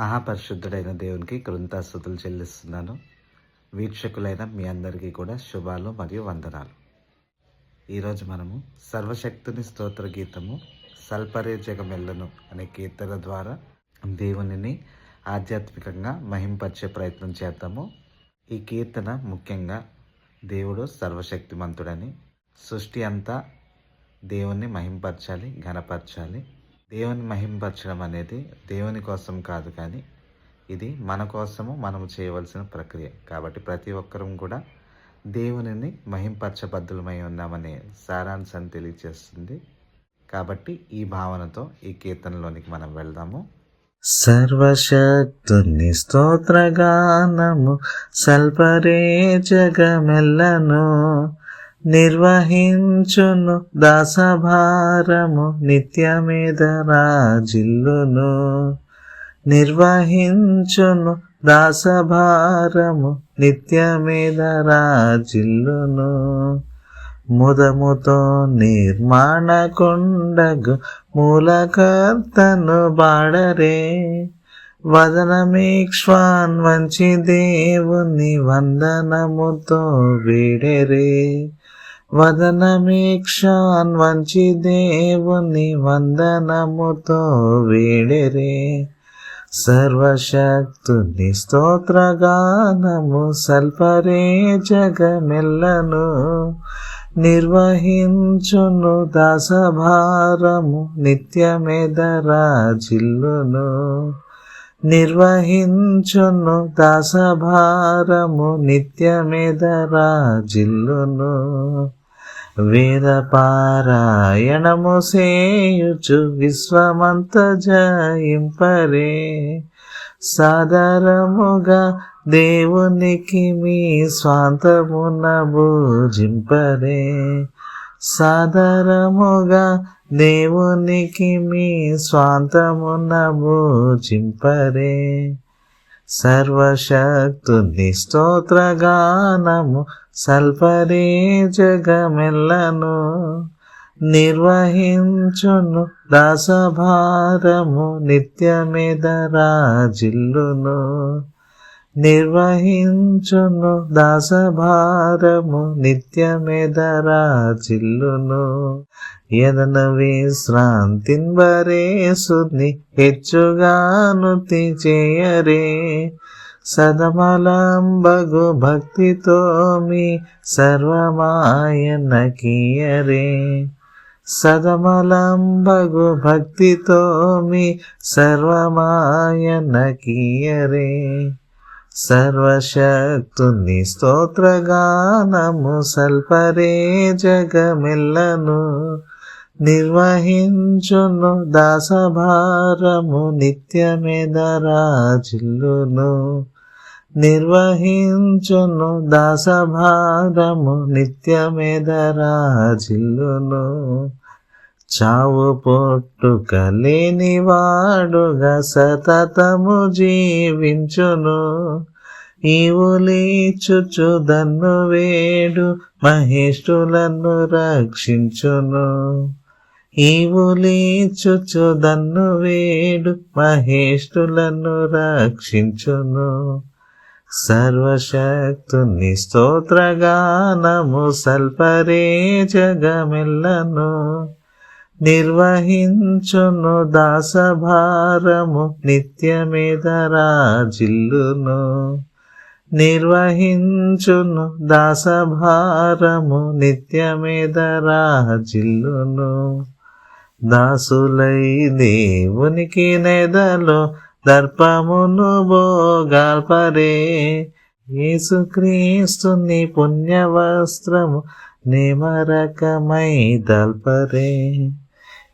మహాపరిశుద్ధుడైన దేవునికి కృంతాస్థుతులు చెల్లిస్తున్నాను. వీక్షకులైన మీ అందరికీ కూడా శుభాలు మరియు వందనాలు. ఈరోజు మనము సర్వశక్తుని స్తోత్ర గీతము సల్పరే జగమెల్లను అనే కీర్తన ద్వారా దేవునిని ఆధ్యాత్మికంగా మహింపరిచే ప్రయత్నం చేద్దాము. ఈ కీర్తన ముఖ్యంగా దేవుడు సర్వశక్తిమంతుడని సృష్టి అంతా దేవుణ్ణి మహింపరచాలి ఘనపరచాలి. దేవుని మహింపరచడం అనేది దేవుని కోసం కాదు కానీ ఇది మన కోసము మనము చేయవలసిన ప్రక్రియ. కాబట్టి ప్రతి ఒక్కరం కూడా దేవునిని మహింపరచబద్ధులమై ఉన్నామనే సారాంశాన్ని తెలియజేస్తుంది కాబట్టి ఈ భావనతో ఈ కీర్తనలోనికి మనం వెళ్దాము. సర్వశక్తుని స్తోత్రగానము సల్పరే జగమెల్లను నిర్వహించును దాసభారము నిత్యమేద రాజిల్లును. నిర్వహించును దాసభారము నిత్యమేద రాజిల్లును. ముదముతో నిర్మాణ కొండగు మూలకర్తను బాడరే. వదనమీక్ష్వాన్ వంచి దేవుని వందనముతో వీడరే. వదనమీక్షాన్ వంచి దేవుని వందనముతో వీడెరే. సర్వశక్తుని స్తోత్రగానము సల్పరే జగమెల్లను. నిర్వహించును దాసభారము నిత్యమెదరాజిల్లును నిర్వహించును దాసభారము నిత్యమెదరాజిల్లును జిల్లును పారాయణము సేయుచు విశ్వమంత జయింపరే. సాదరముగా దేవునికి మీ స్వాంతమున భూజింపరే. సాదరముగా దేవునికి మీ స్వాంతమున భూజింపరే. సర్వశక్తుని స్తోత్రగానము సల్పరే జగమెల్లను నిర్వహించును. దాసభారము నిత్యమెదరాజిల్లును నిర్వహించును దాసభారము నిత్యమెదరా చిల్లును ఎదన విశ్రాంతిన్ విశ్రాంతింబరేసుని హెచ్చుగాను చేయరే. సదమలంబగు భక్తితో మీ సర్వమాయన కీయరే. సదమలంబగు భక్తితో మీ సర్వమాయన కీయరే. సర్వశక్తుని స్తోత్రగానము సల్పరే జగమెల్లను నిర్వహించును దాసభారము నిత్యమెదరాజిల్లును నిర్వహించును దాసభారము నిత్యమెదరాజిల్లును చావు పొట్టుక లేనివాడుగా సతతము జీవించును. ఈవులీచుచు దన్ను వేడు మహేష్టులను రక్షించును. ఈవులీచుచు దన్ను వేడు మహేష్టులను రక్షించును. సర్వశక్తుని స్తోత్రగానము సల్పరే జగమెల్లను. నిర్వహించును దాసభారము నిత్యమేదరాజిల్లును నిర్వహించును దాసభారము నిత్యమేదరాజిల్లును దాసులై దేవునికి నెదలో దర్పమును భోగాల్పరే. యేసుక్రీస్తుని పుణ్యవస్త్రము నిమరకమై దల్పరే.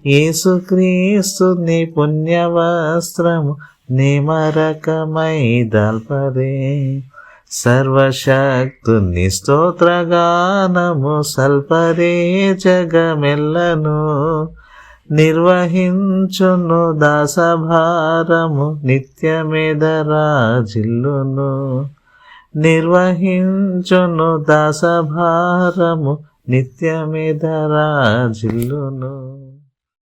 యేసుక్రీస్తుని పుణ్యవస్త్రము నిమరకమై దల్పదే. సర్వశక్తుని స్తోత్రగానము సల్పరే జగమెల్లను. నిర్వహించును దాసభారము నిత్యమెదరాజిల్లును నిర్వహించును దాసభారము నిత్యమెదరాజిల్లును